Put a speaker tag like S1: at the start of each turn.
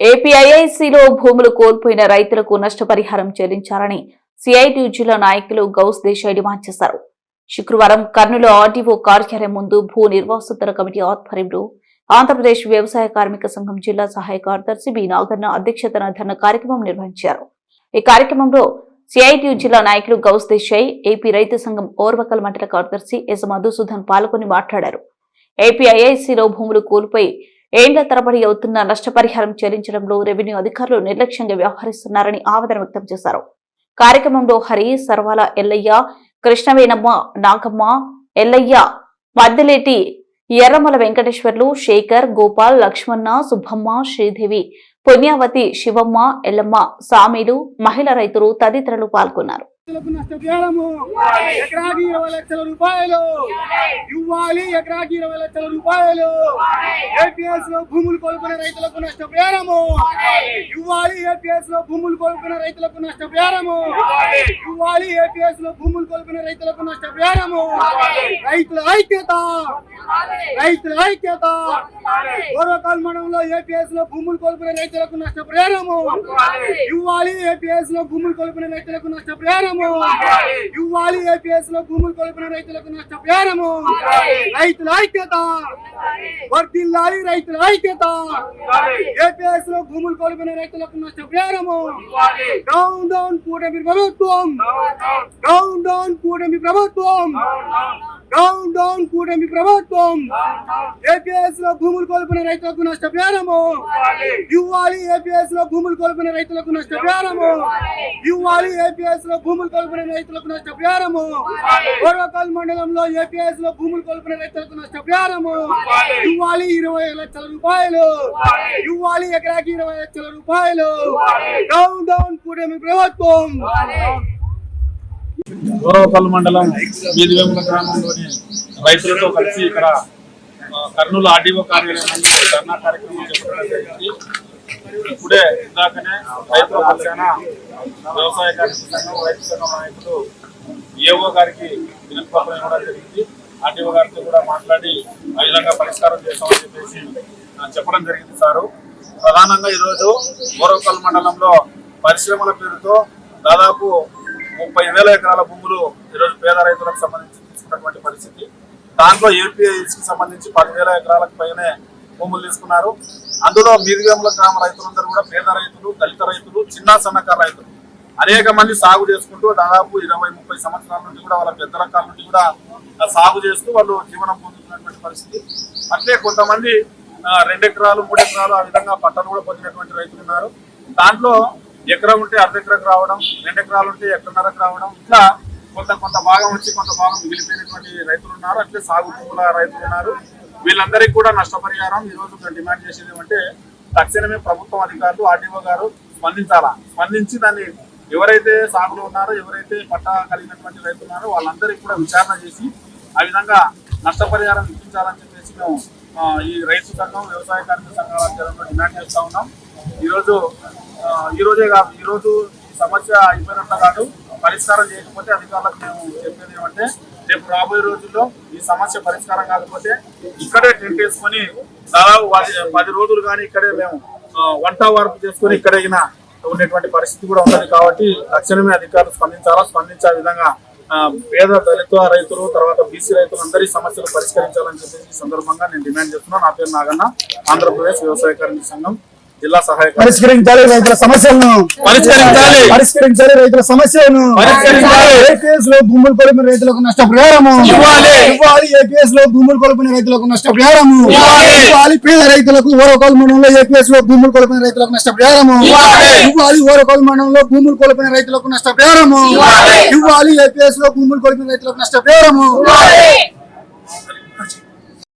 S1: ఏపీఐఐసిలో భూములు కోల్పోయిన రైతులకు నష్టపరిహారం చెల్లించాలని సిఐటి జిల్లా నాయకులు గౌస్ దేశాయ్ డిమాండ్ చేశారు. శుక్రవారం కర్నూలు ఆర్డీఓ కార్యాలయం ముందు భూ నిర్వాసితుల కమిటీ ఆధ్వర్యంలో ఆంధ్రప్రదేశ్ వ్యవసాయ కార్మిక సంఘం జిల్లా సహాయ కార్యదర్శి బి నాగన్న అధ్యక్షతన ధర్న కార్యక్రమం నిర్వహించారు. ఈ కార్యక్రమంలో సిఐటియు జిల్లా నాయకులు గౌస్ దేశాయ్ ఏపీ రైతు సంఘం ఓర్వకల్ మండల కార్యదర్శి ఎస్ మధుసూదన్ పాల్గొని మాట్లాడారు. ఏపీఐఐసిలో భూములు కోల్పోయి ఏండ్ల తరబడి అవుతున్న నష్టపరిహారం చెల్లించడంలో రెవెన్యూ అధికారులు నిర్లక్ష్యంగా వ్యవహరిస్తున్నారని ఆవేదన వ్యక్తం చేశారు. కార్యక్రమంలో హరి సర్వాల ఎల్లయ్య కృష్ణవేణమ్మ నాగమ్మ ఎల్లయ్య మద్దెలేటి ఎర్రమల వెంకటేశ్వర్లు శేఖర్ గోపాల్ లక్ష్మణ సుబ్బమ్మ శ్రీదేవి పుణ్యావతి శివమ్మ ఎల్లమ్మ సామీలు మహిళ రైతులు తదితరులు పాల్గొన్నారు.
S2: నష్టపరిహారము. ఎకరాకి ఇరవై లక్షల రూపాయలు. ఇవ్వాలి ఎకరాకి ఇరవై లక్షల రూపాయలు. ఏపీఎస్లో భూములు కోల్పోయిన రైతులకు నష్టపరిహారము. ఇవ్వాలి ఏపీఎస్లో భూములు కోల్పోయిన రైతులకు నష్టపరిహారము. ఇవ్వాలి ఏపీఎస్లో భూములు కోల్పోయిన రైతులకు నష్టపరిహారము. రైతుల ఐక్యత. రైతుల ఐక్యత. పూర్వకాల మండలంలో ఏపీఎస్లో భూములు కోల్పోయిన రైతులకు నష్టపరిహారము. ఇవ్వాలి ఏపీఎస్లో భూములు కోల్పోయిన రైతులకు నష్టపరిహారము. ఇవ్వాలి ఏపీఎస్లో భూములు కోల్పోయిన రైతులకు నష్టపరిహారము. రైతుల ఐక్యత. వర్తిల్లాలి రైతుల ఐక్యత. ఏపీఎస్లో భూములు కోల్పోయిన రైతులకు నష్టపరిహారము. డౌన్ డౌన్ కూటమి ప్రభుత్వం. డౌన్ డౌన్ కూటమి ప్రభుత్వం. డౌన్ డౌన్ కూటమి ప్రభుత్వం. ఏపీఎస్లో భూములు కోల్పోయిన రైతులకు నష్టపరిహారము. ఇవ్వాలి. ఏపీఎస్లో భూములు కోల్పోయిన రైతులకు నష్టపరిహారము. ఇవ్వాలి. ఏపీఎస్లో భూములు కోల్పోయిన రైతులకు నష్టపరిహారము. పూర్వకాల్ మండలంలో ఏపీఎస్లో భూములు కోల్పోయిన రైతులకు నష్టపరిహారము. ఇవ్వాలి. ఇరవై లక్షల రూపాయలు. ఇవ్వాలి. ఎకరాకి ఇరవై లక్షల రూపాయలు. డౌన్ డౌన్ కూటమి ప్రభుత్వం.
S3: గౌరవపల్లి మండలం వీధివేముల గ్రామంలోని రైతులతో కలిసి ఇక్కడ కర్నూలు ఆర్డీఓ కార్యాలయం ధర్నా కార్యక్రమం చేపట్టడం జరిగింది. ఇప్పుడే ఇందాకనే రైతుల పక్షాన వ్యవసాయ కార్మిక సంఘం రైతు సంఘం నాయకులు ఏఓ గారికి వినతిపత్రం ఇవ్వడం జరిగింది. ఆర్డీఓ గారితో కూడా మాట్లాడి ఆ విధంగా పరిష్కారం చేస్తామని చెప్పేసి చెప్పడం జరిగింది సారు. ప్రధానంగా ఈరోజు గౌరవపల్లి మండలంలో పరిశ్రమల పేరుతో దాదాపు ముప్పై వేల ఎకరాల భూములు ఈరోజు పేద రైతులకు సంబంధించి తీసుకున్నటువంటి పరిస్థితి. దాంట్లో ఏపీఐకి సంబంధించి పదివేల ఎకరాలకు పైనే భూములు తీసుకున్నారు. అందులో మీదివేముల గ్రామ రైతులందరూ కూడా పేద రైతులు దళిత రైతులు చిన్న సన్నకారు రైతులు. అనేక మంది సాగు చేసుకుంటూ దాదాపు ఇరవై ముప్పై సంవత్సరాల నుండి కూడా వాళ్ళ పెద్ద రకాల నుండి కూడా సాగు చేస్తూ వాళ్ళు జీవనం పొందుతున్నటువంటి పరిస్థితి. అట్లే కొంతమంది రెండు ఎకరాలు మూడు ఎకరాలు ఆ విధంగా పంటలు కూడా పొందినటువంటి రైతులు ఉన్నారు. దాంట్లో ఎకరం ఉంటే అర్ధ ఎకరకు రావడం రెండు ఎకరాలు ఉంటే ఎకరన్నరకు రావడం ఇట్లా కొంత కొంత భాగం వచ్చి కొంత భాగం మిగిలిపోయినటువంటి రైతులు ఉన్నారు. అంటే సాగు భూముల రైతులు ఉన్నారు. వీళ్ళందరికీ కూడా నష్టపరిహారం ఈ మేము డిమాండ్ చేసేది ఏమంటే తక్షణమే ప్రభుత్వం అధికారులు ఆర్డీఓ గారు స్పందించాలా? స్పందించి దాన్ని ఎవరైతే సాగులో ఉన్నారో ఎవరైతే పట్టా కలిగినటువంటి రైతులు ఉన్నారో వాళ్ళందరికీ కూడా విచారణ చేసి ఆ విధంగా నష్టపరిహారం ఇప్పించాలని చెప్పేసి మేము ఈ రైతు సంఘం వ్యవసాయ కార్మిక సంఘాల ఆధ్వర్యంలో డిమాండ్ చేస్తూ ఉన్నాం. ఈరోజు ఈరోజే కాదు ఈరోజు ఈ సమస్య అయిపోయినట్లు కాదు పరిష్కారం చేయకపోతే అధికారులకు మేము చెప్పేది ఏమంటే రేపు రాబోయే రోజుల్లో ఈ సమస్య పరిష్కారం కాకపోతే ఇక్కడే టెంట్ వేసుకొని దాదాపు పది- పది రోజులు కానీ ఇక్కడే మేము వంట వార్పు చేసుకొని ఇక్కడ అయినా ఉండేటువంటి పరిస్థితి కూడా ఉన్నది కాబట్టి తక్షణమే అధికారులు స్పందించాలా? స్పందించే విధంగా పేద దళిత రైతులు తర్వాత బీసీ రైతులు అందరి సమస్యలు పరిష్కరించాలని చెప్పేసి ఈ సందర్భంగా నేను డిమాండ్ చేస్తున్నాను. నా పేరు నాగన్న ఆంధ్రప్రదేశ్ వ్యవసాయ కార్మిక సంఘం. జిల్లా సహాయ.
S4: పరిష్కరించాలి రైతుల సమస్యలను
S3: పరిష్కరించాలి.
S4: పరిష్కరించాలి రైతుల సమస్యలను
S3: పరిష్కరించాలి.
S4: ఏపీఎస్లో భూములు కొలిపిన రైతులకు నష్టపరిహారము
S3: ఇవ్వాలి.
S4: ఇవ్వాలి ఏపీఎస్లో భూములు కొలిపిన రైతులకు నష్టపరిహారము
S3: ఇవ్వాలి.
S4: పేద రైతులకు ఓరకోల్ మండలంలో ఏపీఎస్లో భూములు కొలిపిన రైతులకు నష్టపరిహారము
S3: ఇవ్వాలి.
S4: ఓరకోల్ మండలంలో భూములు కొలిపిన రైతులకు నష్టపరిహారము.
S3: ఇవ్వాలి
S4: ఏపీఎస్లో భూములు కొలిపిన రైతులకు నష్టపరిహారము